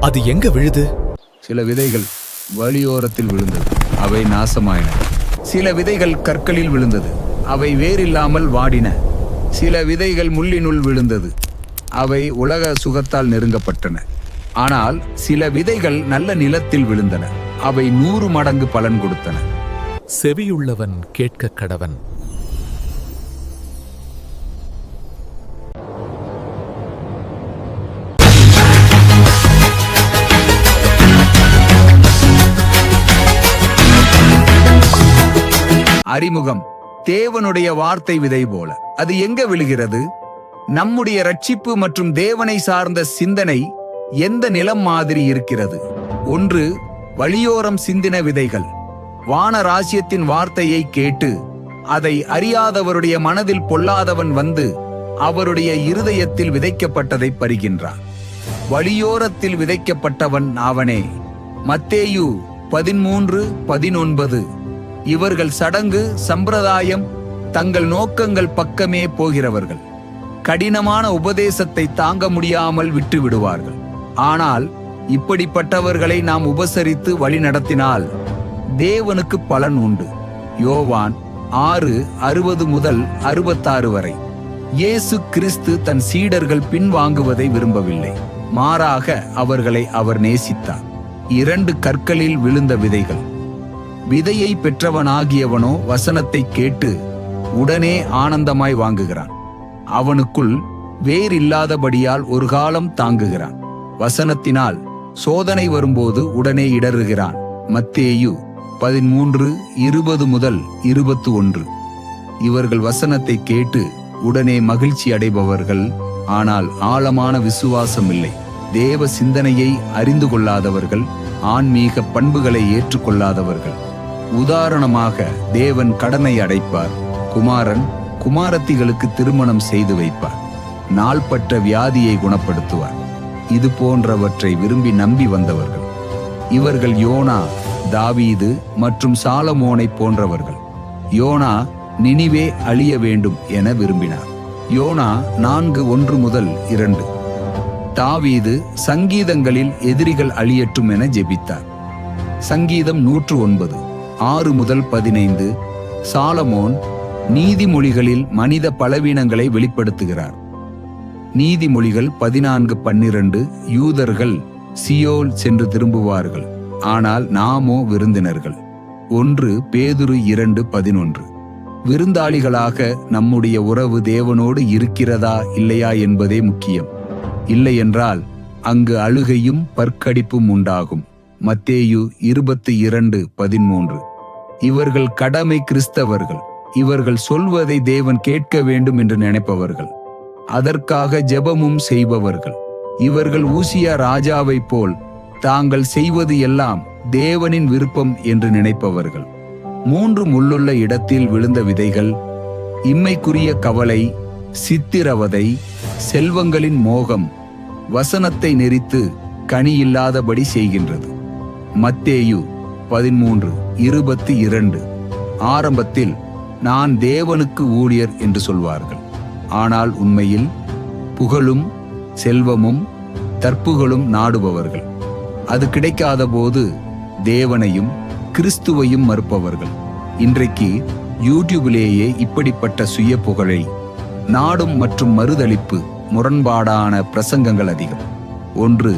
அது எங்க விழுது? சில விதைகள் வழியோரத்தில் விழுந்தது. அவை நாசமாயின. சில விதைகள் கற்களில் விழுந்தது. அவை வேரில்லாமல் வாடின. சில விதைகள் முள்ளினுள் விழுந்தது. அவை உலக சுகத்தால் நெருங்கப்பட்டன. ஆனால் சில விதைகள் நல்ல நிலத்தில் விழுந்தன. அவை நூறு மடங்கு பலன் கொடுத்தன. செவியுள்ளவன் கேட்க கடவன். அறிமுகம். தேவனுடைய வார்த்தை விதை போல. அது எங்க விழுகிறது? நம்முடைய ரட்சிப்பு மற்றும் தேவனை சார்ந்த சிந்தனை எந்த நிலம் மாதிரி இருக்கிறது? ஒன்று வழியோரம் சிந்தின விதைகள். வான ராசியத்தின் வார்த்தையை கேட்டு அதை அறியாதவருடைய மனதில் பொல்லாதவன் வந்து அவருடைய இருதயத்தில் விதைக்கப்பட்டதை பறிகின்றான் வழியோரத்தில் விதைக்கப்பட்டவன் அவனே மத்தேயு பதிமூன்று பதினொன்பது. இவர்கள் சடங்கு சம்பிரதாயம் தங்கள் நோக்கங்கள் பக்கமே போகிறவர்கள். கடினமான உபதேசத்தை தாங்க முடியாமல் விட்டுவிடுவார்கள். ஆனால் இப்படிப்பட்டவர்களை நாம் உபசரித்து வழிநடத்தினால் தேவனுக்கு பலன் உண்டு. யோவான் ஆறு அறுபது முதல் அறுபத்தாறு வரை. இயேசு கிறிஸ்து தன் சீடர்கள் பின்வாங்குவதை விரும்பவில்லை. மாறாக அவர்களை அவர் நேசித்தார். இரண்டு கற்களில் விழுந்த விதைகள். விதையை பெற்றவனாகியவனோ வசனத்தை கேட்டு உடனே ஆனந்தமாய் வாங்குகிறான். அவனுக்குள் வேறில்லாதபடியால் ஒரு காலம் தாங்குகிறான். வசனத்தினால் சோதனை வரும்போது உடனே இடறுகிறான். மத்தேயு பதிமூன்று இருபது முதல் இருபத்து ஒன்று இவர்கள் வசனத்தை கேட்டு உடனே மகிழ்ச்சி அடைபவர்கள் ஆனால் ஆழமான விசுவாசம் இல்லை தேவ சிந்தனையை அறிந்து கொள்ளாதவர்கள் ஆன்மீக பண்புகளை ஏற்றுக்கொள்ளாதவர்கள். உதாரணமாக தேவன் கடனை அடைப்பார். குமாரன் குமாரத்திகளுக்கு திருமணம் செய்து வைப்பார். நாள்பட்ட வியாதியை குணப்படுத்துவார். இது போன்றவற்றை விரும்பி நம்பி வந்தவர்கள். இவர்கள் யோனா தாவீது மற்றும் சாலமோனை போன்றவர்கள். யோனா நினிவே அழிய வேண்டும் என விரும்பினார். யோனா நான்கு ஒன்று முதல் இரண்டு. தாவீது சங்கீதங்களில் எதிரிகள் அழியட்டும் என ஜெபித்தார். சங்கீதம் நூற்று ஒன்பது. ஆறு முதல் பதினைந்து சாலமோன் நீதிமொழிகளில் மனித பலவீனங்களை வெளிப்படுத்துகிறார். நீதிமொழிகள் பதினான்கு பன்னிரண்டு யூதர்கள் சியோல் சென்று திரும்புவார்கள் ஆனால் நாமோ விருந்தினர்கள். ஒன்று பேதுரு இரண்டு பதினொன்று. விருந்தாளிகளாக நம்முடைய உறவு தேவனோடு இருக்கிறதா இல்லையா என்பதே முக்கியம். இல்லையென்றால் அங்கு அழுகையும் பற்கடிப்பும் உண்டாகும். மத்தேயு இருபத்தி இரண்டு பதிமூன்று. இவர்கள் கடமை கிறிஸ்தவர்கள். இவர்கள் சொல்வதை தேவன் கேட்க வேண்டும் என்று நினைப்பவர்கள். அதற்காக ஜெபமும் செய்பவர்கள். இவர்கள் ஊசியா ராஜாவைப் போல் தாங்கள் செய்வது எல்லாம் தேவனின் விருப்பம் என்று நினைப்பவர்கள். மூன்று முள்ளுள்ள இடத்தில் விழுந்த விதைகள் இம்மைக்குரிய கவலை சித்திரவதை செல்வங்களின் மோகம் வசனத்தை நெறித்து கனி இல்லாதபடி செய்கின்றது. மத்தேயு பதிமூன்று. இருபத்தி இரண்டு. ஆரம்பத்தில் நான் தேவனுக்கு ஊழியர் என்று சொல்வார்கள். ஆனால் உண்மையில் புகழும் செல்வமும் தற்புகளும் நாடுபவர்கள். அது கிடைக்காத போது தேவனையும் கிறிஸ்துவையும் மறுப்பவர்கள். இன்றைக்கு யூடியூபிலேயே இப்படிப்பட்ட சுய புகழை நாடும் மற்றும் மறுதளிப்பு முரண்பாடான பிரசங்கங்கள் அதிகம். ஒன்று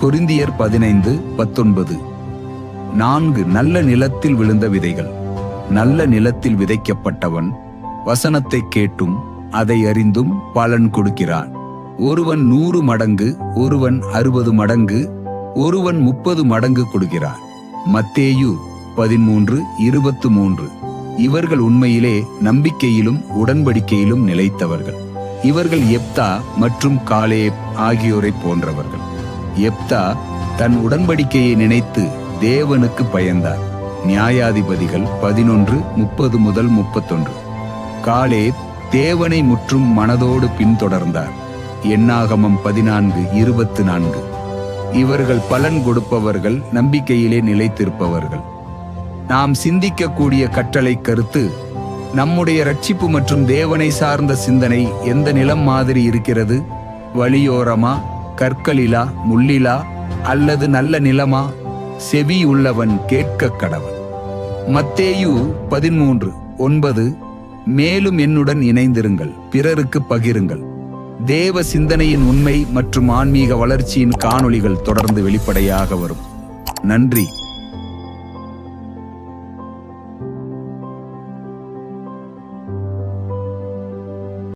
கொரிந்தியர் பதினைந்து பத்தொன்பது. நான்கு நல்ல நிலத்தில் விழுந்த விதைகள். நல்ல நிலத்தில் விதைக்கப்பட்டவன் வசனத்தை கேட்டும் அதை அறிந்தும் பலன் கொடுக்கிறான். ஒருவன் நூறு மடங்கு ஒருவன் அறுபது மடங்கு ஒருவன் முப்பது மடங்கு கொடுக்கிறான் மத்தேயு பதிமூன்று இருபத்து மூன்று. இவர்கள் உண்மையிலே நம்பிக்கையிலும் உடன்படிக்கையிலும் நிலைத்தவர்கள். இவர்கள் எப்தா மற்றும் காலேப் ஆகியோரை போன்றவர்கள். எப்தா தன் உடன்படிக்கையை நினைத்து தேவனுக்கு பயந்தார். நியாயாதிபதிகள் பதினொன்று முப்பது முதல் முப்பத்தொன்று. காலே தேவனை முற்றும் மனதோடு பின்தொடர்ந்தார். எண்ணாகமம் பதினான்கு இருபத்து நான்கு இவர்கள் பலன் கொடுப்பவர்கள் நம்பிக்கையிலே நிலைத்திருப்பவர்கள். நாம் சிந்திக்கக்கூடிய கட்டளை கருத்து நம்முடைய ரட்சிப்பு மற்றும் தேவனை சார்ந்த சிந்தனை எந்த நிலம் மாதிரி இருக்கிறது? வழியோரமா கற்களிலா முள்ளிலா அல்லது நல்ல நிலமா? செவி உள்ளவன் கேட்க கடவன் மத்தேயு பதிமூன்று ஒன்பது மேலும் என்னுடன் இணைந்திருங்கள் பிறருக்கு பகிருங்கள். தேவ சிந்தனையின் உண்மை மற்றும் ஆன்மீக வளர்ச்சியின் காணொளிகள் தொடர்ந்து வெளிப்படையாக வரும். நன்றி.